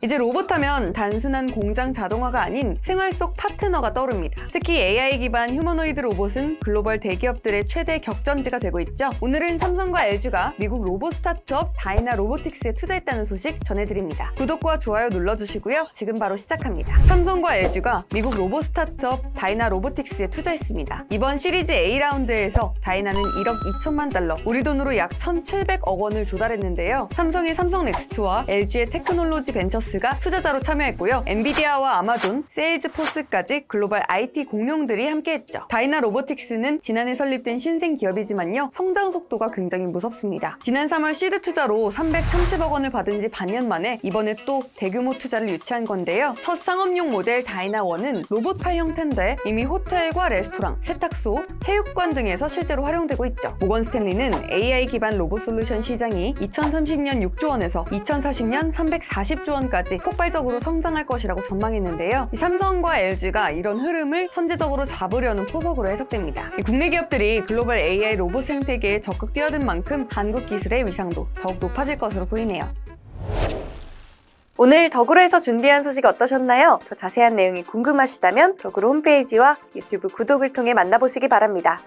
이제 로봇 하면 단순한 공장 자동화가 아닌 생활 속 파트너가 떠오릅니다. 특히 AI 기반 휴머노이드 로봇은 글로벌 대기업들의 최대 격전지가 되고 있죠. 오늘은 삼성과 LG가 미국 로봇 스타트업 다이나 로보틱스에 투자했다는 소식 전해드립니다. 구독과 좋아요 눌러주시고요. 지금 바로 시작합니다. 삼성과 LG가 미국 로봇 스타트업 다이나 로보틱스에 투자했습니다. 이번 시리즈 A라운드에서 다이나는 1억 2천만 달러, 우리 돈으로 약 1,700억 원을 조달했는데요. 삼성의 삼성 넥스트와 LG의 테크놀로지 벤처스 가 투자자로 참여했고요. 엔비디아와 아마존, 세일즈포스까지 글로벌 IT 공룡들이 함께했죠. 다이나 로보틱스는 지난해 설립된 신생 기업이지만요. 성장 속도가 굉장히 무섭습니다. 지난 3월 시드 투자로 330억 원을 받은 지 반년 만에 이번에 또 대규모 투자를 유치한 건데요. 첫 상업용 모델 다이나1은 로봇팔 형태인데 이미 호텔과 레스토랑, 세탁소, 체육관 등에서 실제로 활용되고 있죠. 모건 스탠리는 AI 기반 로봇 솔루션 시장이 2030년 6조 원에서 2040년 340조 원까지 폭발적으로 성장할 것이라고 전망했는데요. 이 삼성과 LG가 이런 흐름을 선제적으로 잡으려는 포석으로 해석됩니다. 이 국내 기업들이 글로벌 AI 로봇 생태계에 적극 뛰어든 만큼 한국 기술의 위상도 더욱 높아질 것으로 보이네요. 오늘 덕으로에서 준비한 소식 어떠셨나요? 더 자세한 내용이 궁금하시다면 덕으로 홈페이지와 유튜브 구독을 통해 만나보시기 바랍니다.